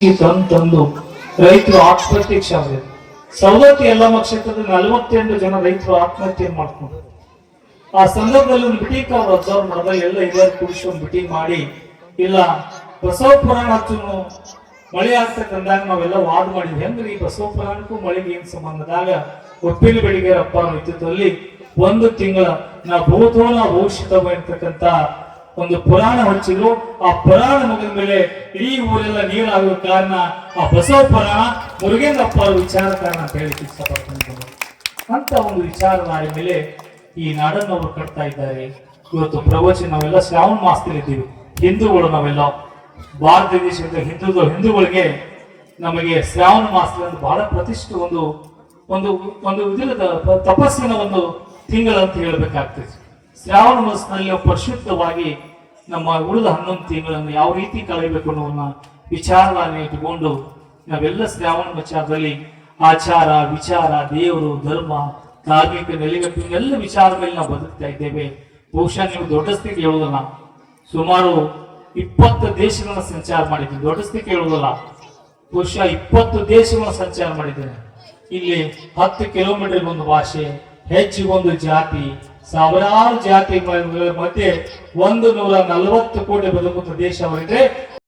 ತಂದು ರೈತರು ಆತ್ಮಹತ್ಯೆ ಶಾಸ್ತ್ರ ಸವದತ್ತಿ ಯಲ್ಲಮ್ಮ ಕ್ಷೇತ್ರದಲ್ಲಿ ನಲವತ್ತೆಂಟು ಜನ ರೈತರು ಆತ್ಮಹತ್ಯೆ ಮಾಡ್ಕೊಂಡ್ರು. ಆ ಸಂದರ್ಭದಲ್ಲಿ ಒಂದು ಅವ್ರು ಅಬ್ಸರ್ವ್ ಮಾಡಿದಾಗ ಎಲ್ಲ ಹಿರಿಯರು ಕೂಡಿಸಿ ಒಂದು ಮಾಡಿ, ಇಲ್ಲ, ಬಸವ ಪುರಾಣ ಹಚ್ಚುನು, ಮಳೆ ಆಗ್ತಕ್ಕಂದಾಗ ನಾವೆಲ್ಲ ವಾದ ಮಾಡಿದ್ವಿ. ಈ ಬಸವ ಪುರಾಣಕ್ಕೂ ಮಳೆಗೆ ಏನ್ ಸಂಬಂಧದಾಗ ಒಪ್ಪಿನ ಬೆಳಿಗ್ಗೆ ಅಪ್ಪ ನೇತೃತ್ವದಲ್ಲಿ ಒಂದು ತಿಂಗಳ ನಾ ಭೂತೋ ನಾ ಇರ್ತಕ್ಕಂತ ಒಂದು ಪುರಾಣ ಹಂಚಿದ್ರು. ಆ ಪುರಾಣ ಮುಗಿದ ಮೇಲೆ ಇಡೀ ಊರೆಲ್ಲ ನೀರಾಗುವ ಕಾರಣ ಆ ಬಸವ ಪುರಾಣ ಮುರುಗೇಂದ್ರಪ್ಪ ಅವರ ವಿಚಾರ ಕಾರಣ ಅಂತ ಹೇಳಿ ಅಂತ ಒಂದು ವಿಚಾರಧಾರೆ ಮೇಲೆ ಈ ನಾಡನ್ನು ಅವರು ಕಟ್ತಾ ಇದ್ದಾರೆ. ಇವತ್ತು ಪ್ರವಚನ ನಾವೆಲ್ಲ ಶ್ರಾವಣ ಮಾಸದಲ್ಲಿದ್ದೀವಿ ಹಿಂದೂಗಳು ನಾವೆಲ್ಲ. ಭಾರತ ದೇಶದ ಹಿಂದೂ ಹಿಂದೂಗಳಿಗೆ ನಮಗೆ ಶ್ರಾವಣ ಮಾಸದಲ್ಲಿ ಬಹಳ ಪ್ರತಿಷ್ಠೆ ಒಂದು ಒಂದು ಒಂದು ಇದರದ ತಪಸ್ಸಿನ ಒಂದು ತಿಂಗಳಂತ ಅಂತ ಹೇಳ್ಬೇಕಾಗ್ತದೆ. ಶ್ರಾವಣ ಮಾಸದಲ್ಲಿ ಪರಿಶುದ್ಧವಾಗಿ ನಮ್ಮ ಉಳಿದ ಹನ್ನೊಂದು ತಿಂಗಳನ್ನು ಯಾವ ರೀತಿ ಕಳೆಯಬೇಕು ಅನ್ನೋದನ್ನ ವಿಚಾರವನ್ನು ಇಟ್ಟುಕೊಂಡು ನಾವೆಲ್ಲ ಶ್ರಾವಣ ವಿಚಾರದಲ್ಲಿ ಆಚಾರ, ವಿಚಾರ, ದೇವರು, ಧರ್ಮ, ಧಾರ್ಮಿಕ ನೆಲೆಗಟ್ಟು ಎಲ್ಲ ವಿಚಾರ ಮೇಲೆ ನಾವು ಬದುಕ್ತಾ ಇದ್ದೇವೆ. ಬಹುಶಃ ನೀವು ದೊಡ್ಡ ಸ್ಥಿತಿ ಹೇಳುವುದಲ್ಲ. ಸುಮಾರು ಇಪ್ಪತ್ತು ದೇಶಗಳನ್ನ ಸಂಚಾರ ಮಾಡಿದ್ದೀನಿ ದೊಡ್ಡ ಸ್ಥಿತಿ ಹೇಳುವುದಲ್ಲ. ಬಹುಶಃ ಇಪ್ಪತ್ತು ದೇಶಗಳನ್ನ ಸಂಚಾರ ಮಾಡಿದ್ದೇನೆ. ಇಲ್ಲಿ ಹತ್ತು ಕಿಲೋಮೀಟರ್ ಒಂದು ಭಾಷೆ ಹೆಚ್ಚಿಗೊಂದು ಜಾತಿ ಸಾವಿರಾರು ಜಾತಿ ಮಧ್ಯೆ ಒಂದು ನೂರ ನಲವತ್ತು ಕೋಟಿ ಬದುಕುವ ದೇಶ ಅವರಿದ್ರೆ